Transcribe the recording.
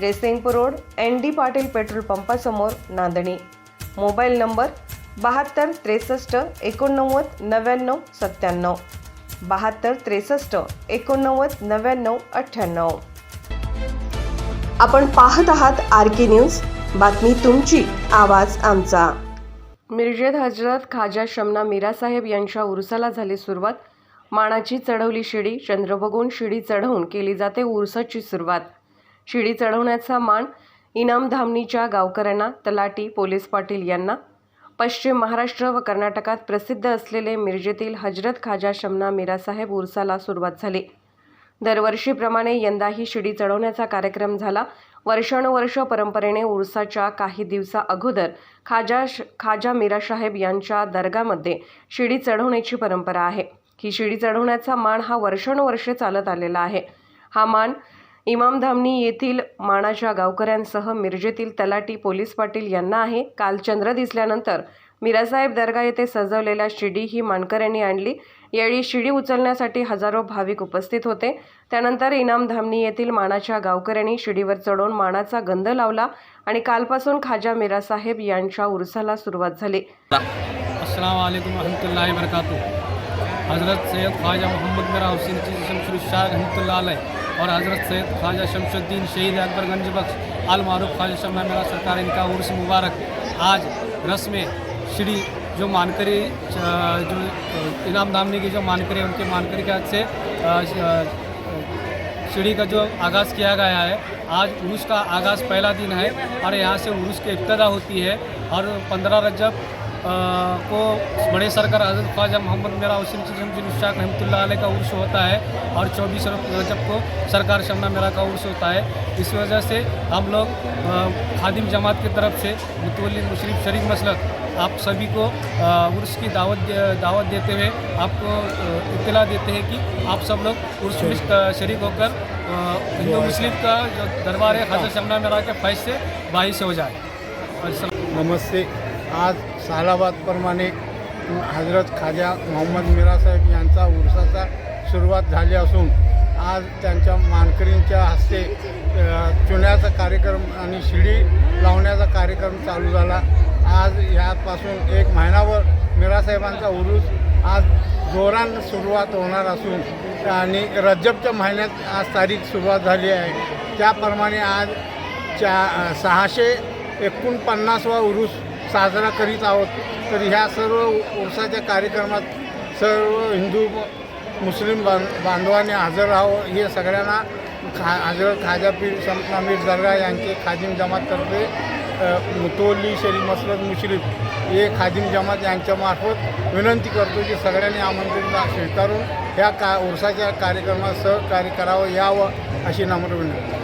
Jaysingpur road N D Patil petrol पंपासमोर Nandani. Mobile number बहात्तर त्रेसष्ट एकोणनव्वद नव्याण्णव सत्त्याण्णव. बहात्तर त्रेसष्ट एकोणनव्वद नव्याण्णव अठ्ठ्याण्णव. आपण पाहत आहात आर के न्यूज. बातमी तुमची आवाज आमचा. मिरजेत हजरत खाजा शमना मीरासाहेब यांच्या उरसाला झाली सुरुवात. मानाची चढवली शिडी चंद्रभगून शिडी चढवून केली जाते उरसाची सुरुवात. शिडी चढवण्याचा मान इनाम धामणीच्या गावकऱ्यांना तलाटी पोलीस पाटील यांना. पश्चिम महाराष्ट्र व कर्नाटकात प्रसिद्ध असलेले मिरजेतील हजरत खाजा शमना मीरासाहेब उर्साला सुरुवात झाली. दरवर्षीप्रमाणे यंदाही शिडी चढवण्याचा कार्यक्रम झाला. वर्षानुवर्ष परंपरेने उर्साच्या काही दिवसा अगोदर खाजा खाजा मीरासाहेब यांच्या दर्गामध्ये शिडी चढवण्याची परंपरा आहे. ही शिडी चढवण्याचा मान हा वर्षानुवर्षे चालत आलेला आहे. हा मान इमामधामनी येथील माणाच्या गावकऱ्यांसह मिरजेतील तलाटी पोलीस पाटील यांना आहे. काल चंद्र दिसल्यानंतर मिरासाहेब दर्गा येथे सजवलेल्या शिडी ही मानकऱ्यांनी आणली. यावेळी शिडी उचलण्यासाठी हजारो भाविक उपस्थित होते. त्यानंतर इनामधामनी येथील मानाच्या गावकऱ्यांनी शिडीवर चढवून मानाचा गंध लावला आणि कालपासून खाजा मिरासाहेब यांच्या उरसाला सुरुवात झाली. हज़रत सैयद ख्वाजा मोहम्मद मेरा हुसैन चीज़ शाह रहमत और हज़रत सैयद ख्वाजा शमशुद्दीन शहीद अकबरगंज बख्श आल मारूफ ख्वाजा शमना मेरा सरकार इनका उर्स मुबारक। आज रस्म श्री जो मानकरी जो इनाम दामनी की जो मानकरी उनके मानकरी के से सीढ़ी का जो आगाज़ किया गया है, आज उर्स का आगाज़ पहला दिन है और यहाँ से उर्स की इब्तदा होती है। और पंद्रह रजब को बड़े सरकार हज़रत ख्वाजा मोहम्मद मेरा हुसैन शाह रहमतुल्लाह अलैह का उर्स होता है और चौबीस रजब को सरकार शमना मेरा का उर्स होता है। इस वजह से हम लोग खादिम जमात की तरफ़ से मुतवली मुशरफ शरीफ मसलक, आप सभी को उर्स की दावत दावत देते हुए आपको इत्तला देते हैं कि आप सब लोग उर्स में शरीक होकर हिंदू मुस्लिम का जो दरबार है हज़रत शमना मेरा के फैज से बाईस हो जाए। नमस्ते। आज सालाबादप्रमाणे हजरत खाजा मोहम्मद मिरासाहेब यांचा उरसाचा सुरुवात झाली असून आज त्यांच्या मानकरींच्या हस्ते चुन्याचा कार्यक्रम आणि शिडी लावण्याचा कार्यक्रम चालू झाला. आज यापासून एक महिनाभर मिरासाहेबांचा उरूस आज जोरान सुरुवात होणार असून आणि रज्जबच्या महिन्यात आज तारीख सुरुवात झाली आहे. त्याप्रमाणे आज चा सहाशे एकोणपन्नासवा उरूस साजरा करीत आहोत. तर ह्या सर्व उरसाच्या कार्यक्रमात सर्व हिंदू मुस्लिम बां बांधवांनी हजर राहावं. हे सगळ्यांना खा हजरत खाजा पीर संतना मीर दर्गा यांचे खाजिम जमाततर्फे मुतोली शरी शरीफ मसलत मुश्रीफ हे खादिम जमात यांच्यामार्फत विनंती करतो की सगळ्यांनी आमंत्रण स्वीकारून ह्या का उरसाच्या कार्यक्रमात सहकार्य करावं यावं अशी नम्र विनंती.